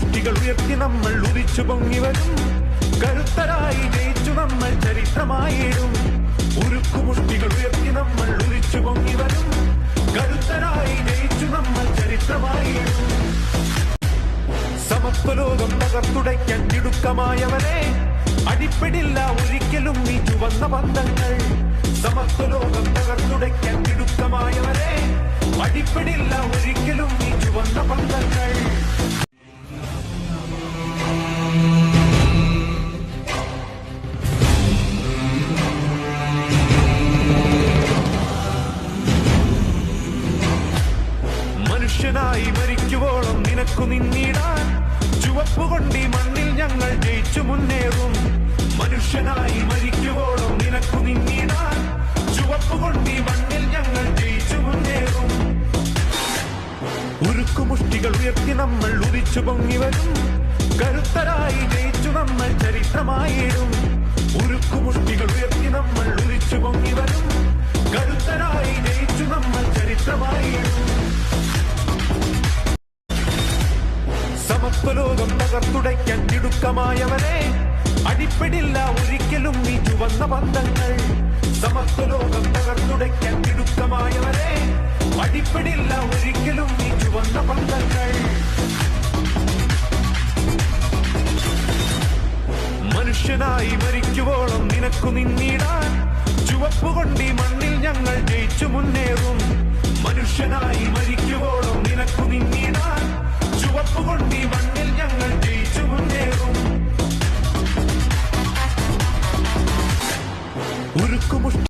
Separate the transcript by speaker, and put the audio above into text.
Speaker 1: ഉരുക്കുമുഷ്ടികൾ ഉയർത്തി നമ്മൾ ഉദിച്ചു പൊങ്ങി വരും. കരുത്തരായി ജയിച്ചു നമ്മൾ ചരിത്രമായിടും. ഉരുക്കുമുഷ്ടികൾ ഉയർത്തി നമ്മൾ ഉദിച്ചു പൊങ്ങി വരും. കരുത്തരായി ജയിച്ചു നമ്മൾ ചരിത്രമായിടും. സമത്വലോകം തകർത്തുടയ്ക്കാൻ ഇടുക്കമായവരെ അടിപ്പെടില്ല ഒരിക്കലും നീ ചുവന്ന ബന്ധങ്ങൾ സമത്വലോകം തകർത്തുടയ്ക്കാൻ ഇടുക്കമായവരെ അടിപ്പെടില്ല ഒരിക്കലും നീ ചുവന്ന ബന്ധങ്ങൾ മനുഷ്യനായി മരിക്കുവോളം നിനക്കു നിന്നിടാൻ ചുവപ്പുകൊണ്ടി മണ്ണിൽ ഞങ്ങൾ ജയിച്ചു മുന്നേറും. മനുഷ്യനായി മരിക്കുവോളം നിനക്കു നിന്നിടാൻ ചുവപ്പുകൊണ്ടി മണ്ണിൽ ഞങ്ങൾ ജയിച്ചു മുന്നേറും. ഉരുക്കുമുഷ്ടികൾ ഉയർത്തി നമ്മൾ ഉദിച്ചു പൊങ്ങി വരും. കരുത്തരായി ജയിച്ചു നമ്മൾ ചരിത്രമായിടും സമത്വലോകം തകർത്തുടയ്ക്കാൻ തിടുക്കമായവനെ അടിപ്പെടില്ല ഒരിക്കലും നീ ചുവന്ന ബന്ധങ്ങൾ. സമത്വലോകം തകർത്തുടയ്ക്കാൻ തിടുക്കമായവനെ അടിപ്പെടില്ല ഒരിക്കലും നീ ചുവന്ന ബന്ധങ്ങൾ. മനുഷ്യനായി മരിക്കുവോളം നിനക്കു നിന്നിടാൻ. ചുവപ്പുകൊണ്ട് കൊണ്ടി മണ്ണിൽ ഞങ്ങൾ ജയിച്ചു മുന്നേറും. മനുഷ്യനായി മരിക്കുവോളം നിനക്കു നിന്നിടാൻ. ചുവപ്പുകൊണ്ട് കൊണ്ടി മണ്ണിൽ ഉരുക്കുമുഷ്ടി